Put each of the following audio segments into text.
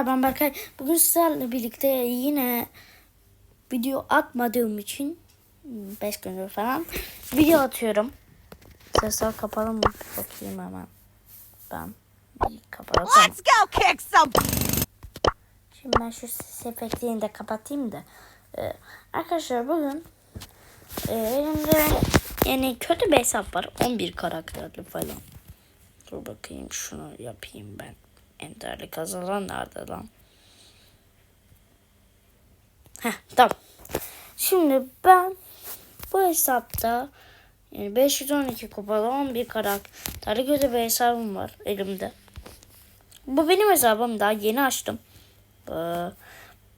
Arkadaşlar ben Berkay. Bugün sizlerle birlikte yine video atmadığım için 5 gündür falan video atıyorum. Sesler kapalı mı? Bakayım hemen. Ben kapalı. Let's go kick some. Şimdi ben şu ses efektini de kapatayım da. Ee, arkadaşlar bugün e, elimde yani kötü bir hesap var. 11 karakterli falan. Dur bakayım şunu yapayım ben. Enterli kazanan nerede lan? Heh tamam. Şimdi ben bu hesapta yani 512 kupalı 11 karakterli kötü bir hesabım var elimde. Bu benim hesabım daha yeni açtım. Ee,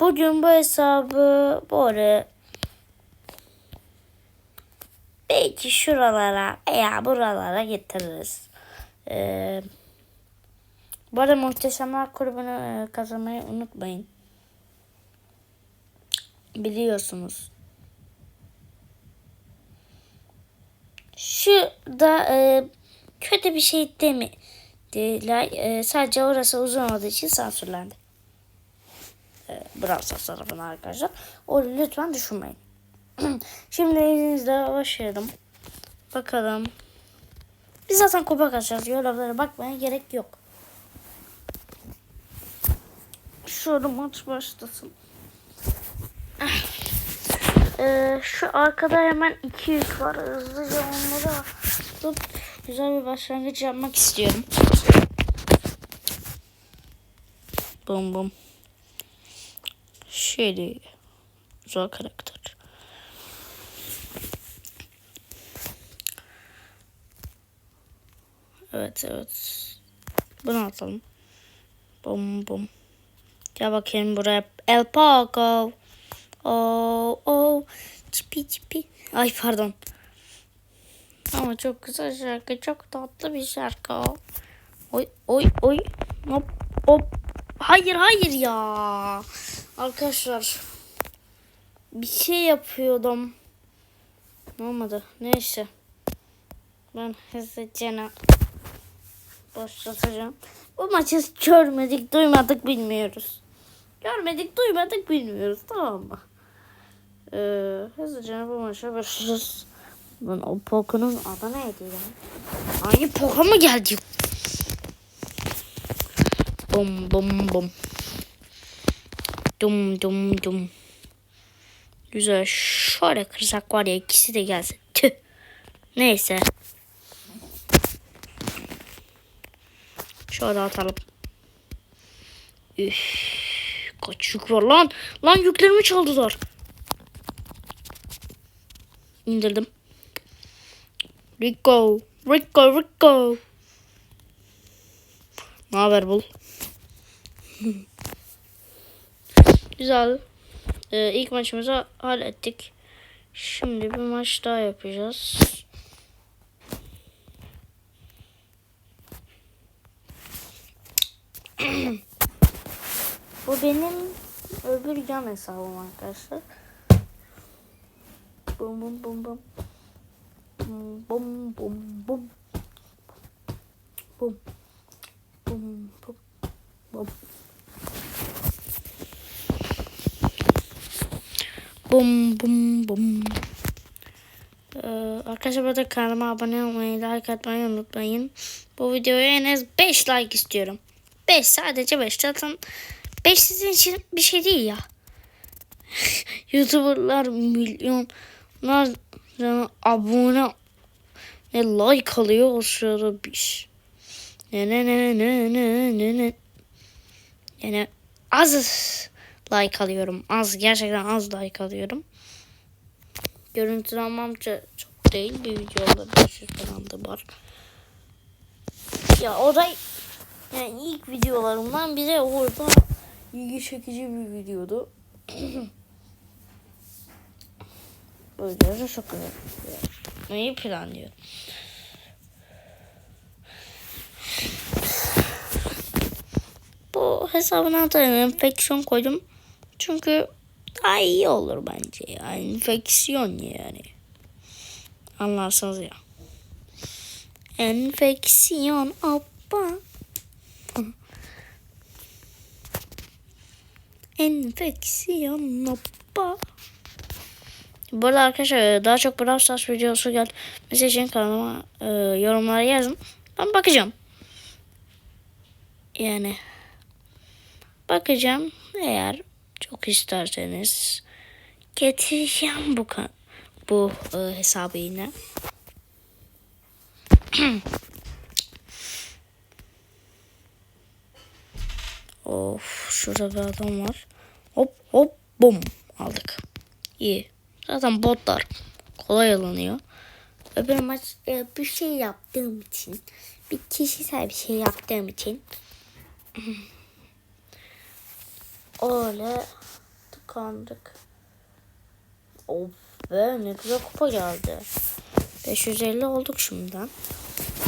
Bugün bu hesabı böyle belki şuralara veya buralara getiririz. Ee, bu arada Muhteşemler Kulübü'nü e, kazanmayı unutmayın. Biliyorsunuz. Şu da e, kötü bir şey demediler. E, sadece orası uzun olduğu için sansürlendi. E, Brawl Stars arkadaşlar. O lütfen düşünmeyin. Şimdi elinizle başlayalım. Bakalım. Biz zaten kupa kaçacağız. Yorumlara bakmaya gerek yok. Şöyle maç başlasın. Ee, şu arkada hemen iki yük var. Hızlıca onları alıp güzel bir başlangıç yapmak istiyorum. Bum bum. Şeydi. Zor karakter. Evet evet. Bunu atalım. Bum bum. Gel bakayım buraya. El Paco. Oh oh. Çipi çipi. Ay pardon. Ama çok güzel şarkı. Çok tatlı bir şarkı. Oy oy oy. Hop hop. Hayır hayır ya. Arkadaşlar. Bir şey yapıyordum. Ne olmadı. Neyse. Ben hızlıca başlatacağım. Bu maçı görmedik, duymadık, bilmiyoruz. Görmedik, duymadık, bilmiyoruz. Tamam mı? Ee, hızlıca bu maça başlıyoruz. Lan o Poco'nun adı neydi ya? Aynı Poco mu geldi? Bum bum bum. Dum dum dum. Güzel. Şöyle kırsak var ya ikisi de gelsin. Tüh. Neyse. Şöyle atalım. Üf. Kaç yük var lan? Lan yüklerimi çaldılar. İndirdim. Rico. Rico. Rico. Ne haber bul? Güzel. Ee, ilk maçımızı hallettik. Şimdi bir maç daha yapacağız. Bu benim öbür yan hesabım arkadaşlar. Bum bum bum bum. Bum bum bum bum. Bum. Bum bum bum. Bum bum bum. Ee, arkadaşlar burada kanalıma abone olmayı, like atmayı unutmayın. Bu videoya en az 5 like istiyorum. 5 sadece 5. Zaten 5 sizin için bir şey değil ya. Youtuberlar milyonlar abone ve like alıyor o sırada bir. Ne ne ne ne ne ne ne. Yani az like alıyorum. Az gerçekten az like alıyorum. Görüntülenmem çok değil. Bir videoda 500 falan da var. Ya o da yani ilk videolarımdan biri orada ilgi çekici bir videodu. Böyle çok güzel. Neyi planlıyor? Bu hesabın altına enfeksiyon koydum. Çünkü daha iyi olur bence. Yani enfeksiyon yani. Anlarsınız ya. Enfeksiyon hoppa. Enfeksiyon hoppa. Bu arada arkadaşlar daha çok Brawl Stars videosu gelmesi için kanalıma e, yorumlara yazın. Ben bakacağım. Yani bakacağım eğer çok isterseniz getireceğim bu kan bu e, hesabı yine. of şurada bir adam var. Hop hop bum aldık. İyi. Zaten botlar kolay alınıyor. Öbür maç e, bir şey yaptığım için bir kişisel bir şey yaptığım için öyle tıkandık. Of be ne güzel kupa geldi. 550 olduk şimdiden.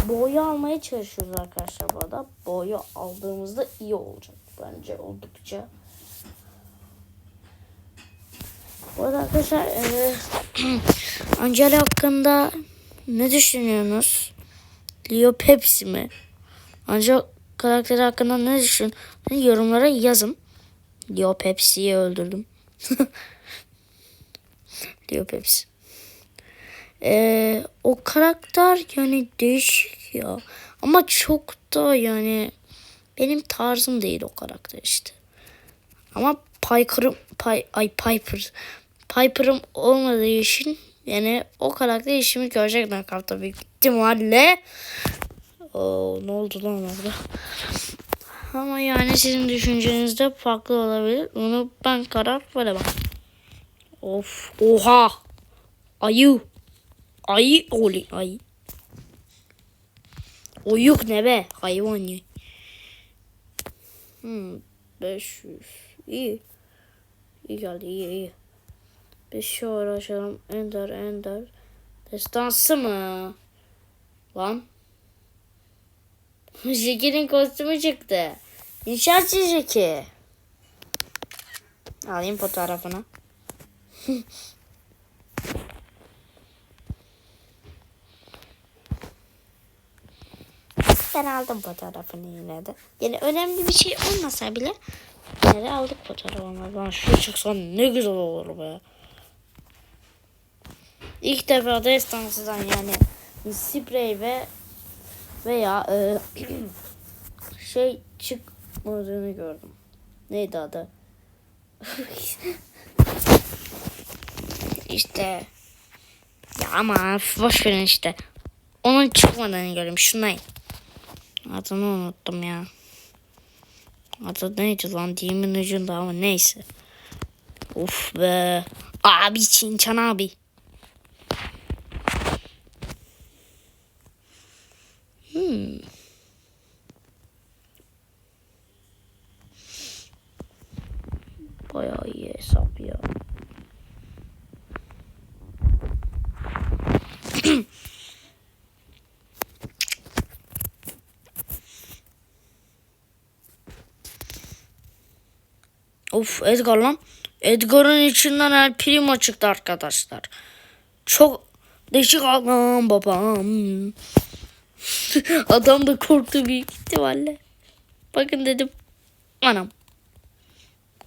Boyu almaya çalışıyoruz arkadaşlar bu arada. Boyu aldığımızda iyi olacak bence oldukça. Bu arada arkadaşlar e, Angela hakkında ne düşünüyorsunuz? Leo Pepsi mi? Angela karakteri hakkında ne düşünüyorsunuz? Yorumlara yazın. Leo Pepsi'yi öldürdüm. Leo Pepsi. Ee, o karakter yani değişik ya. Ama çok da yani benim tarzım değil o karakter işte. Ama Piper'ım Py, ay Piper Piper'ım olmadığı için yani o karakter işimi görecek nakavta büyük ihtimalle. Oo, ne oldu lan orada? Ama yani sizin düşünceniz de farklı olabilir. Onu ben karar veremem. Of. Oha. Ayı. Ayı oli ayı. Oyuk ne be? Hayvan ya. Hmm. 500. İyi. İyi geldi iyi iyi. Bir şey uğraşalım. Ender Ender. Destansı mı? Lan. Jackie'nin kostümü çıktı. İnşaatçı Jackie. Alayım fotoğrafını. ben aldım fotoğrafını yine de. Yani önemli bir şey olmasa bile yine de aldık fotoğrafını. Lan şu çıksa ne güzel olur be. İlk defa destansızdan yani sprey ve veya e, şey çıkmadığını gördüm. Neydi adı? işte ya ama boş verin işte. Onun çıkmadığını gördüm. Şunay. Adını unuttum ya. Adı neydi lan? Dilimin ucunda ama neyse. Uf be. Abi Çinçan abi. Hmm. Bayağı iyi hesap ya. Of Edgar lan. Edgar'ın içinden El Primo çıktı arkadaşlar. Çok değişik adam babam. Adam da korktu büyük ihtimalle. Bakın dedim. Anam.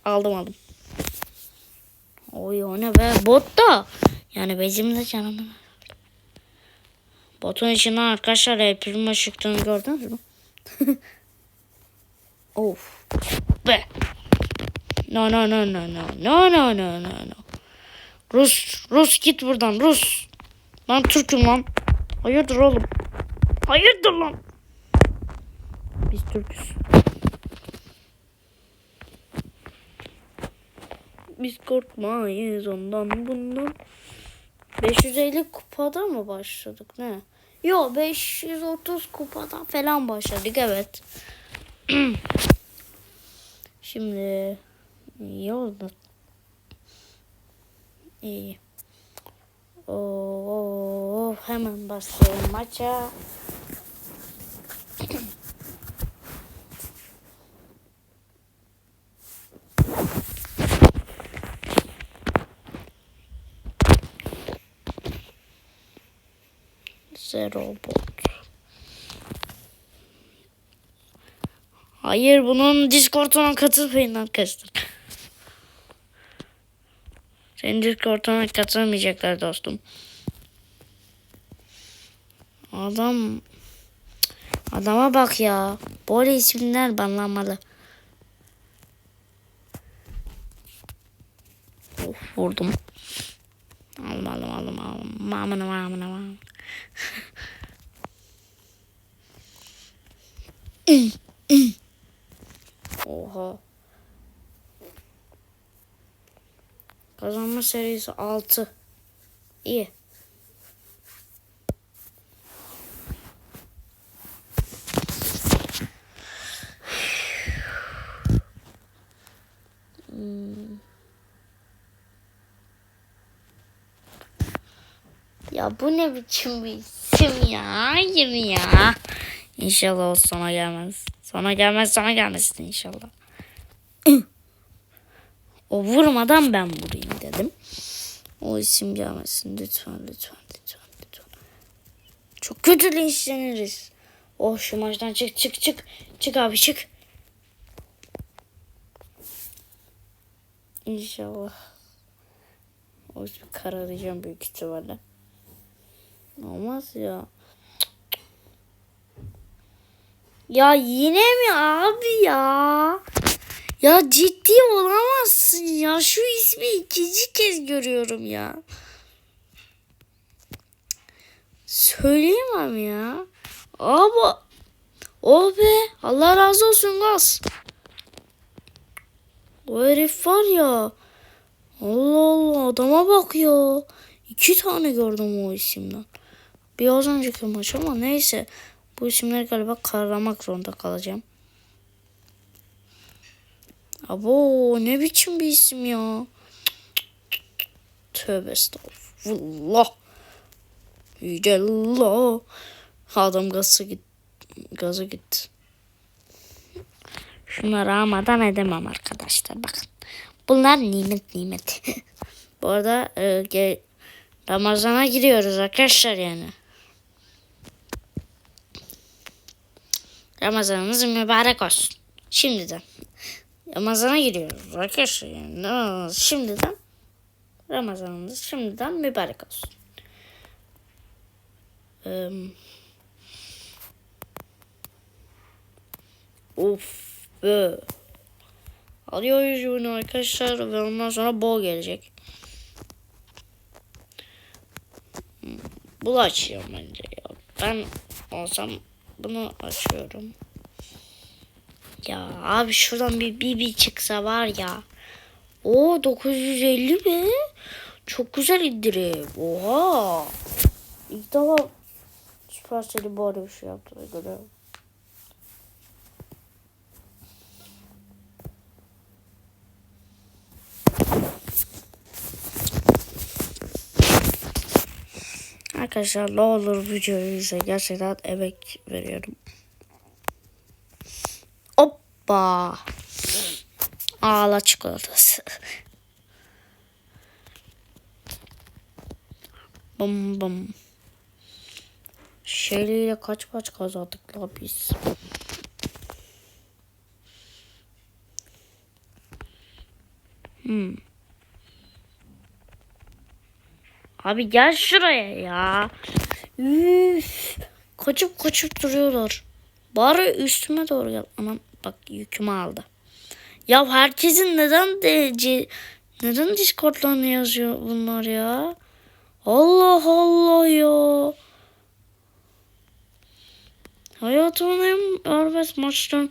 Aldım aldım. Oy o ne be bot da. Yani bizim de canım. Botun içinden arkadaşlar El Primo çıktığını gördünüz mü? of. Be. No no no no no no no no no no. Rus Rus git buradan Rus. Ben Türk'üm lan. Hayırdır oğlum? Hayırdır lan? Biz Türk'üz. Biz korkmayız ondan bundan. 550 kupada mı başladık ne? Yo 530 kupadan falan başladık evet. Şimdi iyi oldu. İyi. Oo, hemen başlayalım maça. Zero bot. Hayır bunun Discord'una katılmayın arkadaşlar. Senin Discord'una katılamayacaklar dostum. Adam Adama bak ya. Böyle isimler banlanmalı. Of vurdum. Alım alım alım alım. Mamına mamına mamına. Oha. Kazanma serisi 6. İyi. Ya bu ne biçim bir isim ya? Hayır ya. İnşallah o sana gelmez. Sana gelmez sana gelmesin inşallah. o vurmadan ben vurayım dedim. O isim gelmesin lütfen lütfen lütfen lütfen. Çok kötü linçleniriz. Oh şu maçtan çık çık çık. Çık abi çık. İnşallah. O ismi kararayacağım büyük ihtimalle. Olmaz ya. Ya yine mi abi ya? Ya ciddi olamazsın ya. Şu ismi ikinci kez görüyorum ya. Söyleyemem ya. Abi. Oh be. Allah razı olsun gaz. O herif var ya. Allah Allah adama bak ya. İki tane gördüm o isimden. Biraz önceki maç ama neyse. Bu isimleri galiba karalamak zorunda kalacağım. Abo ne biçim bir isim ya. Tövbe estağfurullah. Yüce Allah. Adam gazı git gazı gitti. Şunları almadan edemem arkadaşlar. Bakın. Bunlar nimet nimet. Bu arada e, Ramazan'a giriyoruz arkadaşlar yani. Ramazanınız mübarek olsun. Şimdiden. Ramazan'a giriyoruz arkadaşlar yani. Şimdiden Ramazanınız şimdiden mübarek olsun. Of be. Alıyor yüzüğünü arkadaşlar ve ondan sonra bol gelecek. Hmm, Bunu açıyorum bence ya. Ben olsam bunu açıyorum. Ya abi şuradan bir BB çıksa var ya. O 950 mi? Çok güzel indirim. Oha. İlk defa Supercell'i böyle bir şey yaptığını görüyorum. Arkadaşlar ne olur videoyu izle. Gerçekten emek veriyorum. Hoppa. Ağla çikolatası. bum bum. Şeyliyle kaç maç kazandık la biz. Hmm. Abi gel şuraya ya. Üf. Kaçıp kaçıp duruyorlar. Bari üstüme doğru gel. Anam bak yükümü aldı. Ya herkesin neden DC neden Discord'larına yazıyor bunlar ya? Allah Allah ya. Hayatımın en arbet maçlarını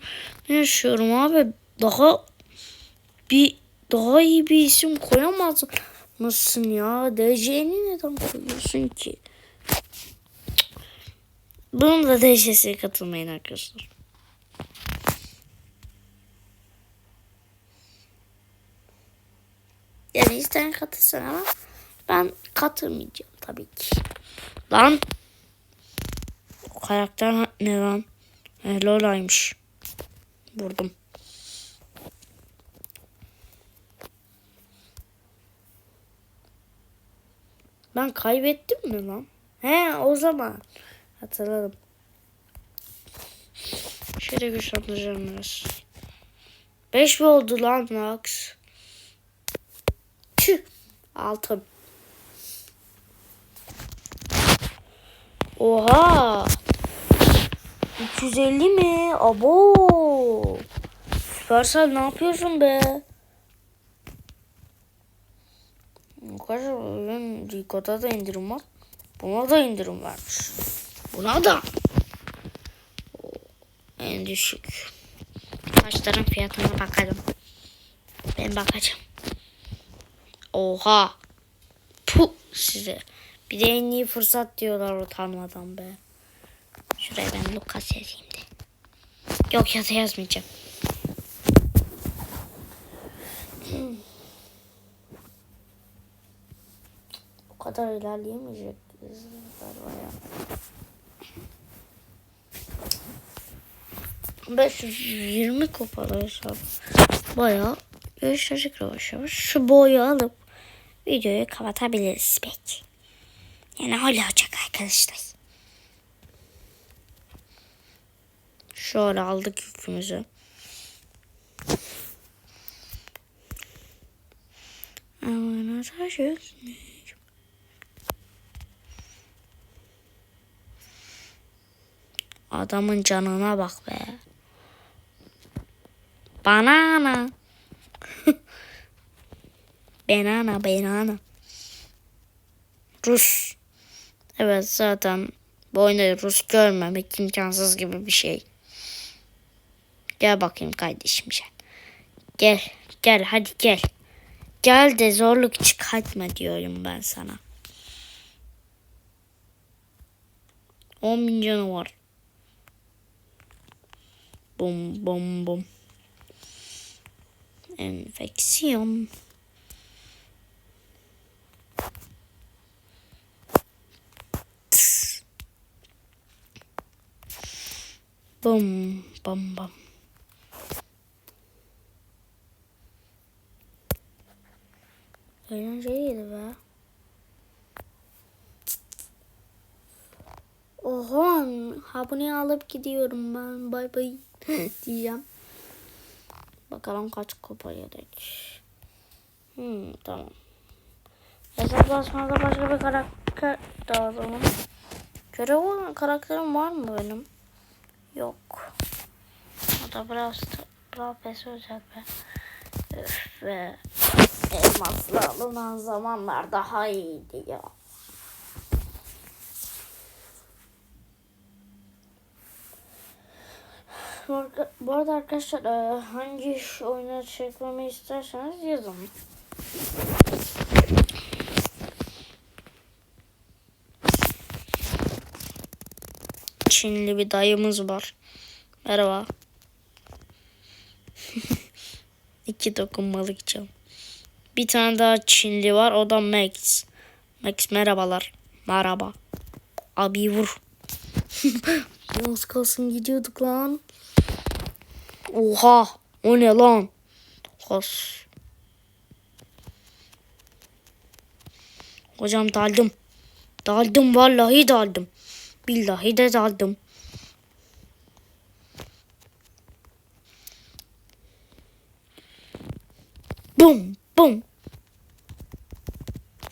yaşıyorum abi. Daha bir daha iyi bir isim koyamaz mısın ya? DC'ni neden koyuyorsun ki? Bunun da DC'ye katılmayın arkadaşlar. Yani isteyen katılsın ama ben katılmayacağım tabii ki. Lan o karakter ne lan? E, Lola'ymış. Vurdum. Ben kaybettim mi lan? He o zaman. Hatırladım. Şöyle güçlendireceğim biraz. 5 mi oldu lan Max? Altın. Oha. 350 mi? Abo. Süpersel ne yapıyorsun be? Arkadaşlar bugün Rico'da da indirim var. Buna da indirim varmış. Buna da. En düşük. Saçların fiyatına bakalım. Ben bakacağım. Oha. Puh size. Bir de en iyi fırsat diyorlar utanmadan be. Şuraya ben Lucas yazayım de. Yok yazı yazmayacağım. Bu kadar ilerleyemeyecek ya. 520 kupalı hesap. Bayağı gösterecek yavaş yavaş. Şu boyu alıp videoyu kapatabiliriz belki. Yani öyle olacak arkadaşlar. Şöyle aldık yükümüzü. Aman taşı. Adamın canına bak be. Banana. banana, banana. Rus. Evet zaten bu oyunda Rus görmemek imkansız gibi bir şey. Gel bakayım kardeşim sen. Gel, gel hadi gel. Gel de zorluk çıkartma diyorum ben sana. 10 bin var. Bum bum bum. Enfeksiyon. Tıs. Bum bum bum. Eğlenceliydi be. Oha, abone alıp gidiyorum ben. Bay bay diyeceğim. Bakalım kaç kupa yedik. Hmm, tamam. Hesaplaşmada başka bir karakter lazım. Görev olan karakterim var mı benim? Yok. O da biraz biraz pes özel be. Öf be. Elmasla alınan zamanlar daha iyiydi ya. Bu arada arkadaşlar e, hangi oyunu çekmemi isterseniz yazın. Çinli bir dayımız var. Merhaba. İki dokunmalık cam. Bir tane daha Çinli var. O da Max. Max merhabalar. Merhaba. Abi vur. Az kalsın gidiyorduk lan. Oha. O ne lan? Kas. Hocam daldım. Daldım vallahi daldım. Billahi de daldım. Bum bum.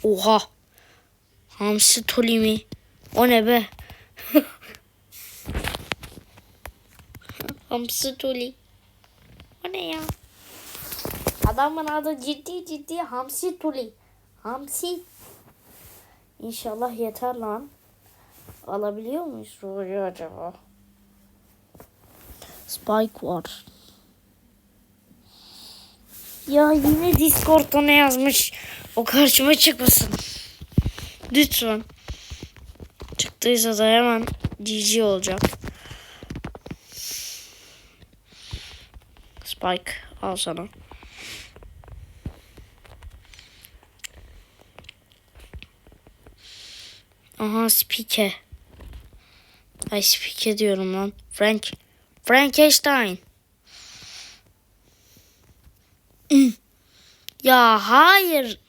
Oha. Hamsi tuli mi? O ne be? Hamsi tuli. O ne ya? Adamın adı ciddi ciddi Hamsi tuli. Hamsi. İnşallah yeter lan. Alabiliyor muyuz Roy'u acaba? Spike var. Ya yine Discord'da ne yazmış? O karşıma çıkmasın. Lütfen. Çıktıysa da hemen GG olacak. Spike al sana. Aha Spike. Ay Spike diyorum lan. Frank. Frankenstein. Ya hayır.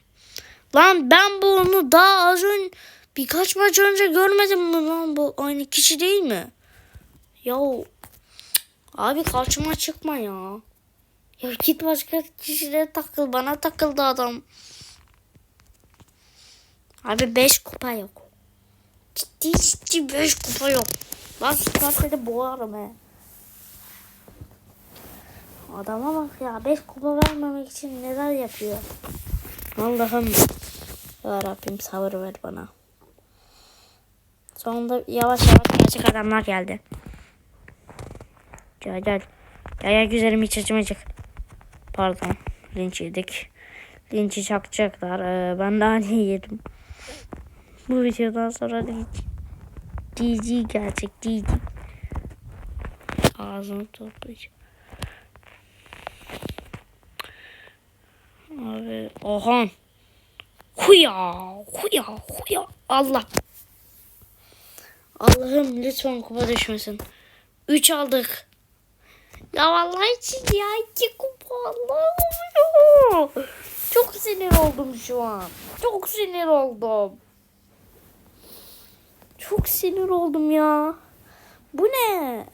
Lan ben bunu daha az önce birkaç maç önce görmedim mi lan bu aynı kişi değil mi? Ya abi karşıma çıkma ya. Ya git başka kişilere takıl bana takıldı adam. Abi 5 kupa yok. Ciddi ciddi 5 kupa yok. Ben Sparta'da boğarım he. Adama bak ya 5 kupa vermemek için neler yapıyor. Allah'ım. Ya Rabbim sabır ver bana. Sonunda yavaş yavaş gerçek adamlar geldi. Gel gel. Gel gel güzelim hiç acımayacak. Pardon. Linç yedik. Linç'i çakacaklar. Ee, ben daha ne yedim. Bu videodan sonra. GG gelecek GG. Ağzını toplayacağım. Abi oha. Huya, huya, huya. Allah. Allah'ım lütfen kupa düşmesin. 3 aldık. Ya vallahi için ya iki kupa Allah'ım. Çok sinir oldum şu an. Çok sinir oldum. Çok sinir oldum ya. Bu ne?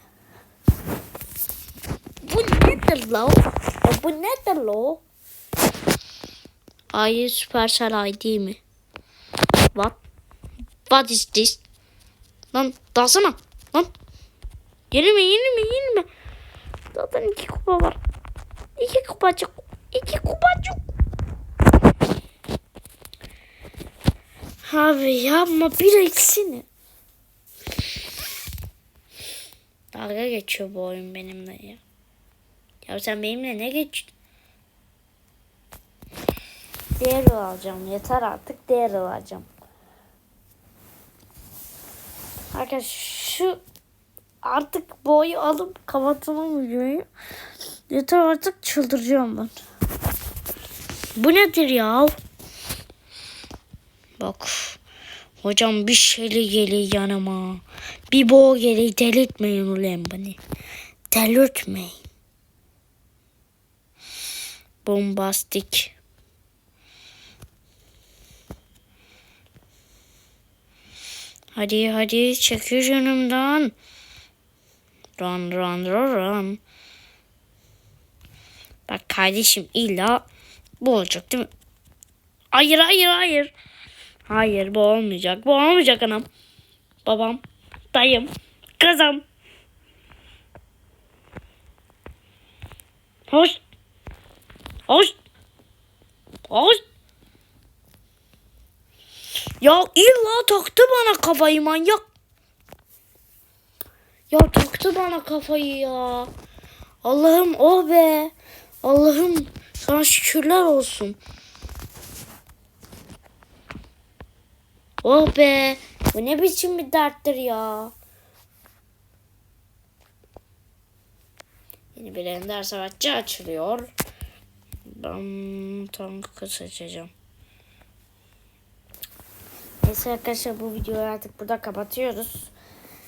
Bu nedir lo? Ya bu nedir lo? Ay Supercell ID mi? What? What is this? Lan dalsana. Lan. Yenilme yenilme yenilme. Zaten iki kupa var. İki kupacık. İki kupacık. Abi yapma bir eksini. Dalga geçiyor bu oyun benimle ya. Ya sen benimle ne geç? Daryl alacağım. Yeter artık Daryl alacağım. Arkadaşlar şu artık boyu alıp kapatalım videoyu. Yeter artık çıldıracağım ben. Bu nedir ya? Bak. Hocam bir şeyle geliyor yanıma. Bir boğa geliyor delirtmeyin ulan beni. Delirtmeyin. Bombastik. Hadi hadi çekil canımdan. Run run run run. Bak kardeşim illa bu olacak değil mi? Hayır hayır hayır. Hayır bu olmayacak. Bu olmayacak anam. Babam, dayım, kızım. Hoş. Hoş. Hoş. Ya illa taktı bana kafayı manyak. Ya taktı bana kafayı ya. Allah'ım oh be. Allah'ım sana şükürler olsun. Oh be. Bu ne biçim bir derttir ya. Yeni bir ender savaşçı açılıyor. Ben tankı seçeceğim. Neyse arkadaşlar bu videoyu artık burada kapatıyoruz.